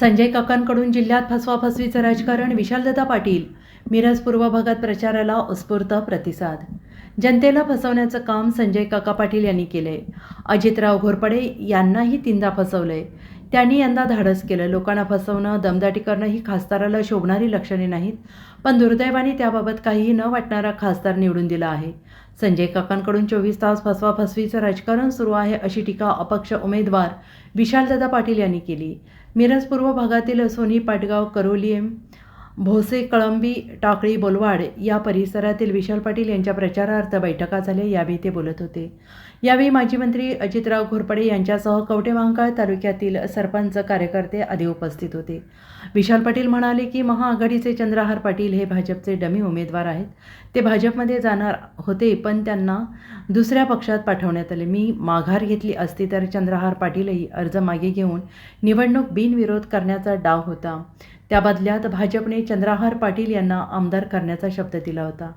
संजय काकांकडून जिल्ह्यात फसवाफसवीचं राजकारण विशालदत्ता पाटील मिरज पूर्व भागात प्रचाराला उत्स्फूर्त प्रतिसाद. जनतेला फसवण्याचं काम संजय काका पाटील यांनी केले. अजितराव घोरपडे यांनाही तीनदा फसवलंय त्यांनी यंदा धाडस केलं. लोकांना फसवणं दमदाटी करणं ही खासदाराला शोभणारी लक्षणे नाहीत पण दुर्दैवाने त्याबाबत काहीही न वाटणारा खासदार निवडून दिला आहे. संजय काकांकडून चोवीस तास फसवाफसवीचं राजकारण सुरू आहे अशी टीका अपक्ष उमेदवार विशालदादा पाटील यांनी केली. मिरज पूर्व भागातील सोनी पाटगाव करोलियम भोसे कळंबी टाकळी बोलवाड या परिसरातील विशाल पाटील यांच्या प्रचारार्थ बैठका झाल्या यावेळी ते बोलत होते. यावेळी माजी मंत्री अजितराव घोरपडे यांच्यासह कवटेमहांकाळ तालुक्यातील सरपंच कार्यकर्ते आदी उपस्थित होते. विशाल पाटील म्हणाले की महाआघाडीचे चंद्रहार पाटील हे भाजपचे डमी उमेदवार आहेत. ते भाजपमध्ये जाणार होते पण त्यांना दुसऱ्या पक्षात पाठवण्यात आले. मी माघार घेतली असती तर चंद्रहार पाटीलही अर्ज मागे घेऊन निवडणूक बिनविरोध करण्याचा डाव होता. त्या बदल्यात भाजपने चंद्रहार पाटील यांना आमदार करण्याचा शब्द दिला होता.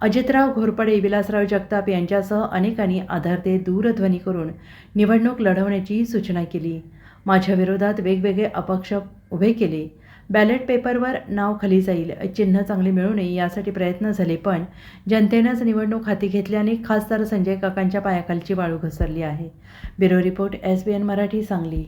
अजितराव घोरपडे विलासराव जगताप यांच्यासह अनेकांनी आधार ते दूरध्वनी करून निवडणूक लढवण्याची सूचना केली. माझ्या विरोधात वेगवेगळे अपक्ष उभे केले. बॅलेट पेपरवर नाव खाली जाईल. चिन्ह चांगले मिळू नये यासाठी प्रयत्न झाले पण जनतेनंच निवडणूक हाती घेतल्याने खासदार संजय काकांच्या पायाखालची वाळू घसरली आहे. Bureau report S B N Marathi Sangli.